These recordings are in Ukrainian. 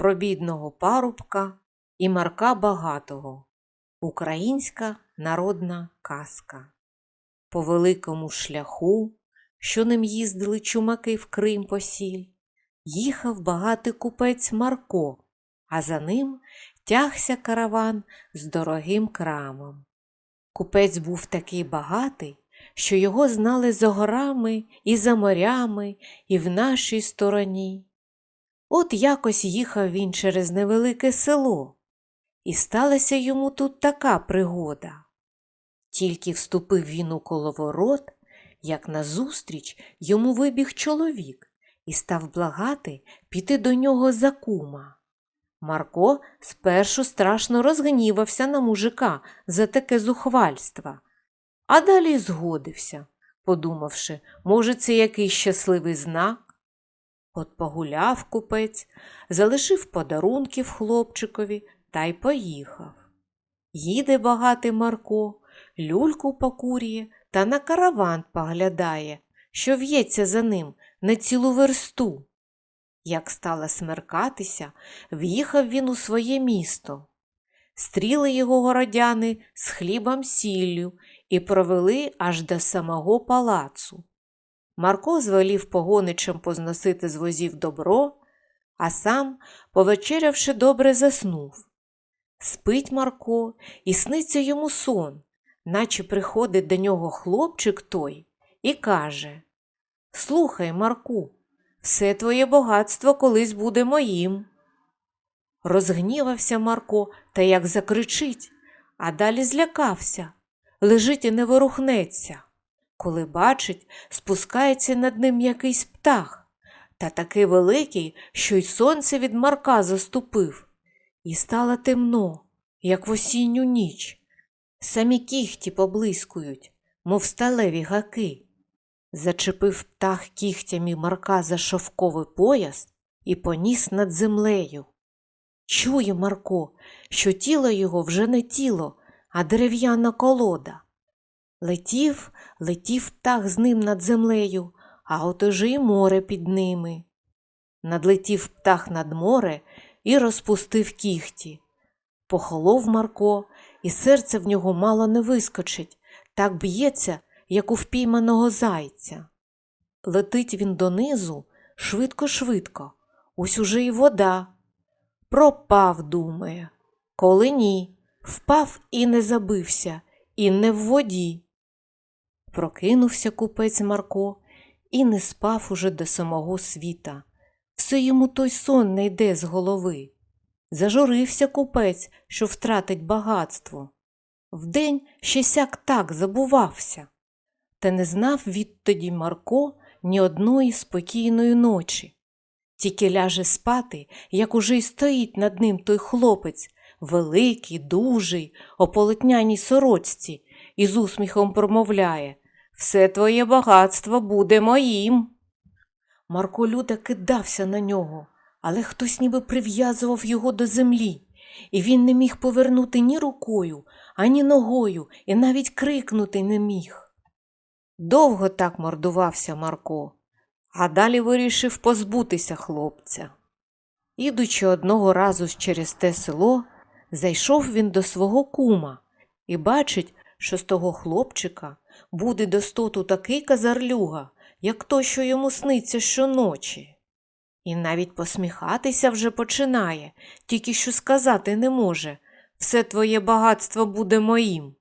про бідного парубка і Марка Багатого. Українська народна казка. По великому шляху, що ним їздили чумаки в Крим посіль, їхав багатий купець Марко, а за ним тягся караван з дорогим крамом. Купець був такий багатий, що його знали за горами і за морями, і в нашій стороні. От якось їхав він через невелике село, і сталася йому тут така пригода. Тільки вступив він у коловорот, як назустріч йому вибіг чоловік і став благати піти до нього за кума. Марко спершу страшно розгнівався на мужика за таке зухвальство, а далі згодився, подумавши, може, це якийсь щасливий знак. От погуляв купець, залишив подарунків хлопчикові та й поїхав. Їде багатий Марко, люльку покурює та на караван поглядає, що в'ється за ним на цілу версту. Як стало смеркатися, в'їхав він у своє місто. Стріли його городяни з хлібом сіллю і провели аж до самого палацу. Марко звелів погоничам позносити з возів добро, а сам, повечерявши, добре заснув. Спить Марко і сниться йому сон, наче приходить до нього хлопчик той і каже Слухай, Марку, все твоє багатство колись буде моїм. Розгнівався Марко та як закричить, а далі злякався, лежить і не ворухнеться. Коли бачить, спускається над ним якийсь птах, та такий великий, що й сонце від Марка заступив, і стало темно, як в осінню ніч. Самі кіхті поблискують, мов сталеві гаки. Зачепив птах кігтями Марка за шовковий пояс і поніс над землею. Чує Марко, що тіло його вже не тіло, а дерев'яна колода. Летів, летів птах з ним над землею, а от уже й море під ними. Надлетів птах над море і розпустив кіхті. Похолов Марко, і серце в нього мало не вискочить, так б'ється, як у впійманого зайця. Летить він донизу швидко-швидко, ось уже й вода. Пропав, думає. Коли ні, впав і не забився, і не в воді. Прокинувся купець Марко і не спав уже до самого світа. Все йому той сон не йде з голови. Зажурився купець, що втратить багатство. Вдень ще сяк так забувався. Та не знав відтоді Марко ні одної спокійної ночі. Тільки ляже спати, як уже й стоїть над ним той хлопець, великий, дужий, о полотняній сорочці, і з усміхом промовляє Все твоє багатство буде моїм. Марко люто кидався на нього, але хтось ніби прив'язував його до землі, і він не міг повернути ні рукою, ані ногою, і навіть крикнути не міг. Довго так мордувався Марко, а далі вирішив позбутися хлопця. Ідучи одного разу через те село, зайшов він до свого кума і бачить, що з того хлопчика буде достоту такий казарлюга, як той, що йому сниться щоночі. І навіть посміхатися вже починає, тільки що сказати не може все твоє багатство буде моїм.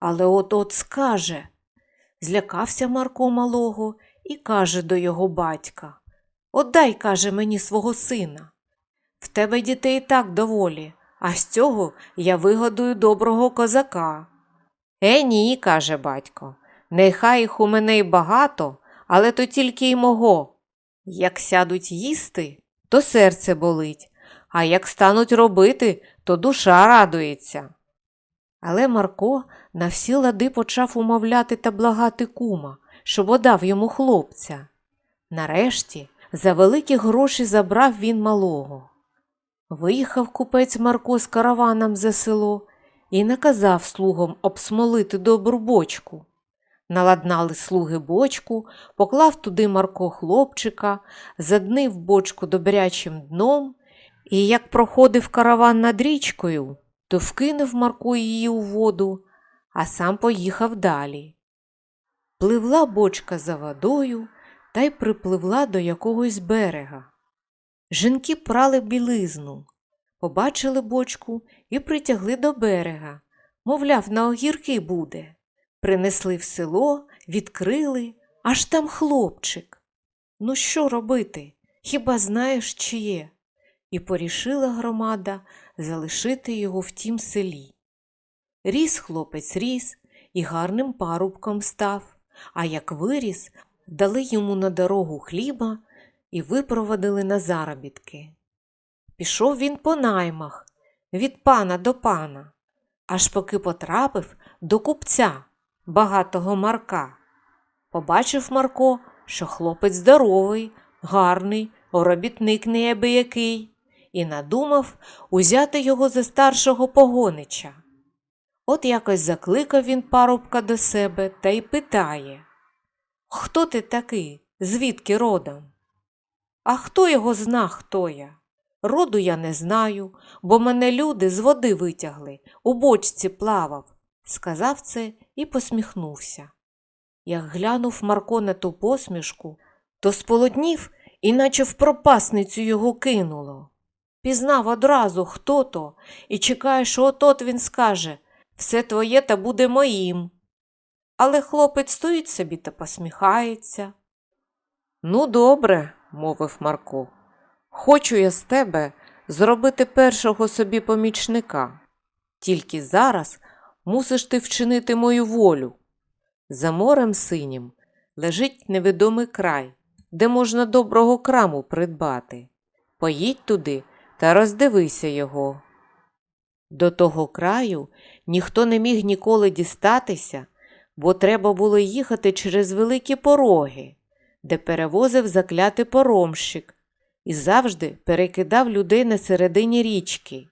Але от от скаже. Злякався Марко малого і каже до його батька Отдай, каже мені, свого сина. В тебе дітей і так доволі, а з цього я вигодую доброго козака. Е, ні, каже батько, нехай їх у мене й багато, але то тільки й мого. Як сядуть їсти, то серце болить, а як стануть робити, то душа радується. Але Марко на всі лади почав умовляти та благати кума, щоб одав йому хлопця. Нарешті за великі гроші забрав він малого. Виїхав купець Марко з караваном за село і наказав слугам обсмолити добру бочку. Наладнали слуги бочку, поклав туди Марко хлопчика, заднив бочку добрячим дном І як проходив караван над річкою, то вкинув Марко її у воду, а сам поїхав далі. Пливла бочка за водою та й припливла до якогось берега. Жінки прали білизну, побачили бочку і притягли до берега. Мовляв, на огірки буде. Принесли в село, відкрили, аж там хлопчик. Ну, що робити? Хіба знаєш, чиє? І порішила громада залишити його в тім селі. Ріс хлопець ріс і гарним парубком став, а як виріс, дали йому на дорогу хліба і випровадили на заробітки. Пішов він по наймах від пана до пана, аж поки потрапив до купця, багатого Марка. Побачив Марко, що хлопець здоровий, гарний, робітник неабиякий, і надумав узяти його за старшого погонича. От якось закликав він парубка до себе та й питає Хто ти такий? Звідки родом? А хто його зна, хто я? Роду я не знаю, бо мене люди з води витягли, у бочці плавав, сказав це і посміхнувся. Як глянув Марко на ту посмішку, то сполотнів, іначе в пропасницю його кинуло. Пізнав одразу, хто то, і чекає, що отот він скаже все твоє та буде моїм. Але хлопець стоїть собі та посміхається. Ну, добре, мовив Марко. Хочу я з тебе зробити першого собі помічника. Тільки зараз мусиш ти вчинити мою волю. За морем синім лежить невідомий край, де можна доброго краму придбати. Поїдь туди та роздивися його. До того краю ніхто не міг ніколи дістатися, бо треба було їхати через великі пороги, де перевозив заклятий поромщик і завжди перекидав людей на середині річки.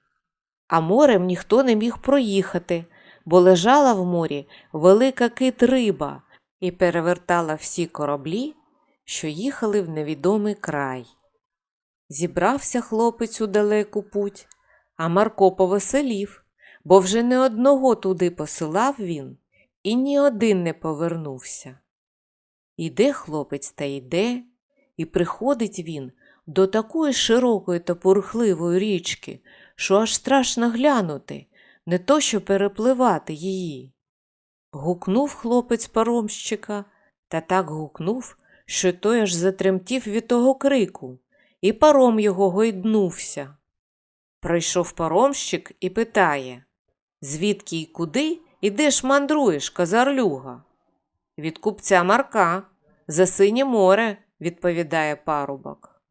А морем ніхто не міг проїхати, бо лежала в морі велика кит риба і перевертала всі кораблі, що їхали в невідомий край. Зібрався хлопець у далеку путь, а Марко повеселів, бо вже не одного туди посилав він, і ні один не повернувся. Іде хлопець та йде, і приходить він до такої широкої та бурхливої річки, що аж страшно глянути, не то що перепливати її. Гукнув хлопець паромщика та так гукнув, що той аж затремтів від того крику, і паром його гойднувся. Прийшов паромщик і питає Звідки й куди ідеш мандруєш, казарлюга? Від купця Марка, за синє море, відповідає парубок.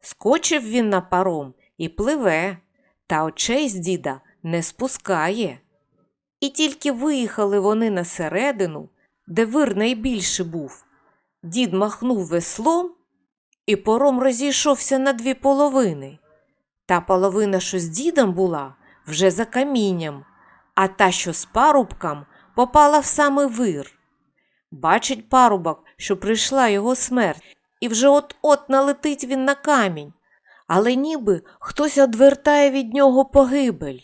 Скочив він на паром і пливе, та очей з діда не спускає. І тільки виїхали вони на середину, де вир найбільше був. Дід махнув веслом, і пором розійшовся на дві половини. Та половина, що з дідом була, вже за камінням, а та, що з парубком, попала в самий вир. Бачить парубок, що прийшла його смерть, і вже от-от налетить він на камінь, але ніби хтось одвертає від нього погибель.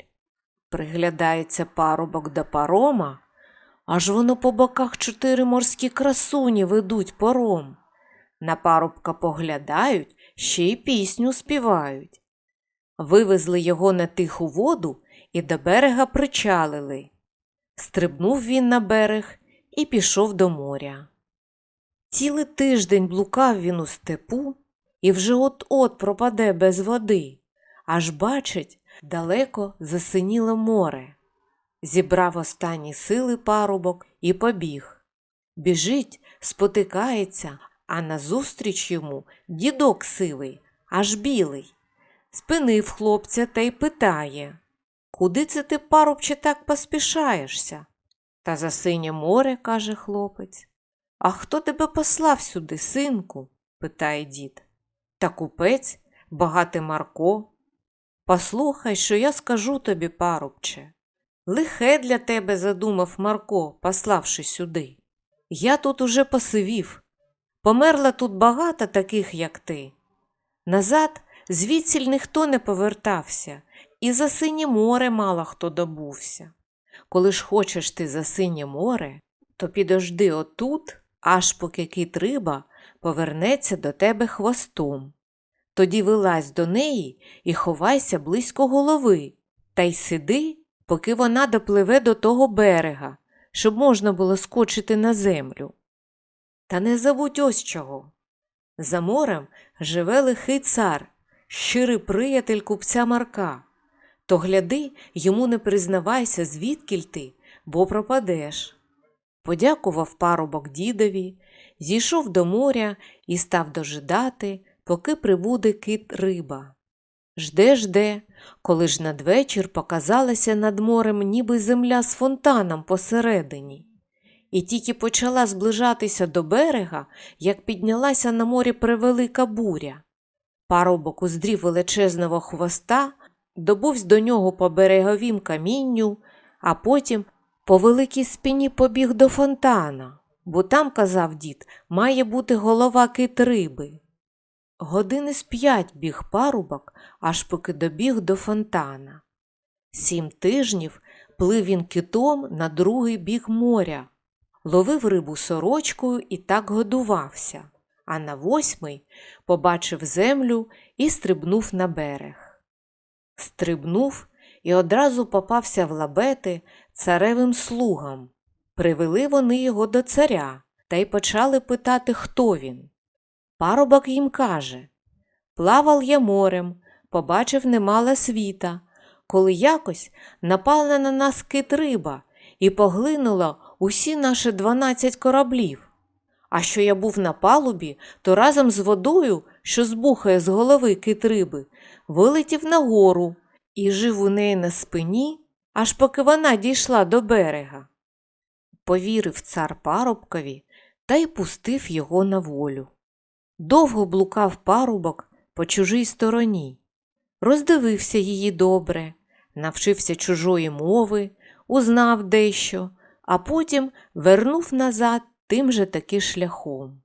Приглядається парубок до парома, аж воно по боках чотири морські красуні ведуть пором. На парубка поглядають, ще й пісню співають. Вивезли його на тиху воду і до берега причалили. Стрибнув він на берег і пішов до моря. Цілий тиждень блукав він у степу і вже от-от пропаде без води, аж бачить, далеко засиніло море. Зібрав останні сили парубок і побіг. Біжить, спотикається, а назустріч йому дідок сивий, аж білий. Спинив хлопця та й питає Куди це ти, парубче, так поспішаєшся? Та за синє море, каже хлопець. А хто тебе послав сюди, синку? питає дід. Та купець, багатий Марко. Послухай, що я скажу тобі, парубче. Лихе для тебе задумав Марко, пославши сюди. Я тут уже посивів. Померла тут багато таких, як ти. Назад звідсіль ніхто не повертався, і за синє море мало хто добувся. Коли ж хочеш ти за синє море, то підожди отут, аж поки кит риба повернеться до тебе хвостом. Тоді вилазь до неї і ховайся близько голови, та й сиди, поки вона допливе до того берега, щоб можна було скочити на землю. Та не забудь ось чого. За морем живе лихий цар, щирий приятель купця Марка. То гляди, йому не признавайся, звідкіль ти, бо пропадеш. Подякував парубок дідові, зійшов до моря і став дожидати, поки прибуде кит риба. Жде, жде, коли ж надвечір показалася над морем ніби земля з фонтаном посередині. І тільки почала зближатися до берега, як піднялася на морі превелика буря. Парубок уздрів величезного хвоста, добувсь до нього по береговім камінню, а потім по великій спині побіг до фонтана, бо там, казав дід, має бути голова кит риби. Години з п'ять біг парубок, аж поки добіг до фонтана. Сім тижнів плив він китом на другий бік моря, ловив рибу сорочкою і так годувався, а на восьмий побачив землю і стрибнув на берег. Стрибнув і одразу попався в лабети царевим слугам. Привели вони його до царя та й почали питати, хто він. Парубок їм каже Плавав я морем, побачив немало світа, коли якось напала на нас кит риба і поглинула усі наші дванадцять кораблів. А що я був на палубі, то разом з водою, що збухає з голови кит риби, вилетів нагору і жив у неї на спині, аж поки вона дійшла до берега. Повірив цар парубкові та й пустив його на волю. Довго блукав парубок по чужій стороні, роздивився її добре, навчився чужої мови, узнав дещо, а потім вернув назад тим же таки шляхом.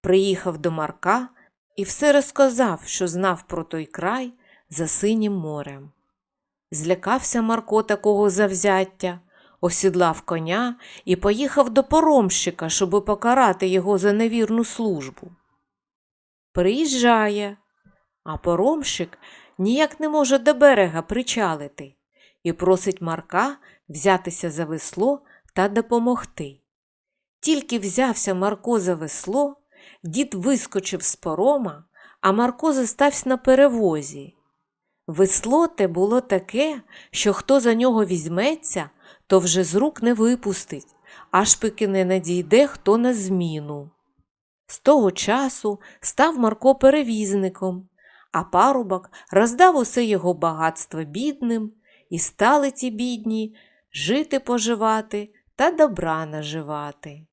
Приїхав до Марка і все розказав, що знав про той край за синім морем. Злякався Марко такого завзяття, осідлав коня і поїхав до поромщика, щоби покарати його за невірну службу. Приїжджає, а поромщик ніяк не може до берега причалити і просить Марка взятися за весло та допомогти. Тільки взявся Марко за весло, дід вискочив з порома, а Марко застався на перевозі. Весло те було таке, що хто за нього візьметься, то вже з рук не випустить, аж поки не надійде хто на зміну. З того часу став Марко перевізником, а парубок роздав усе його багатство бідним, і стали ті бідні жити поживати та добра наживати.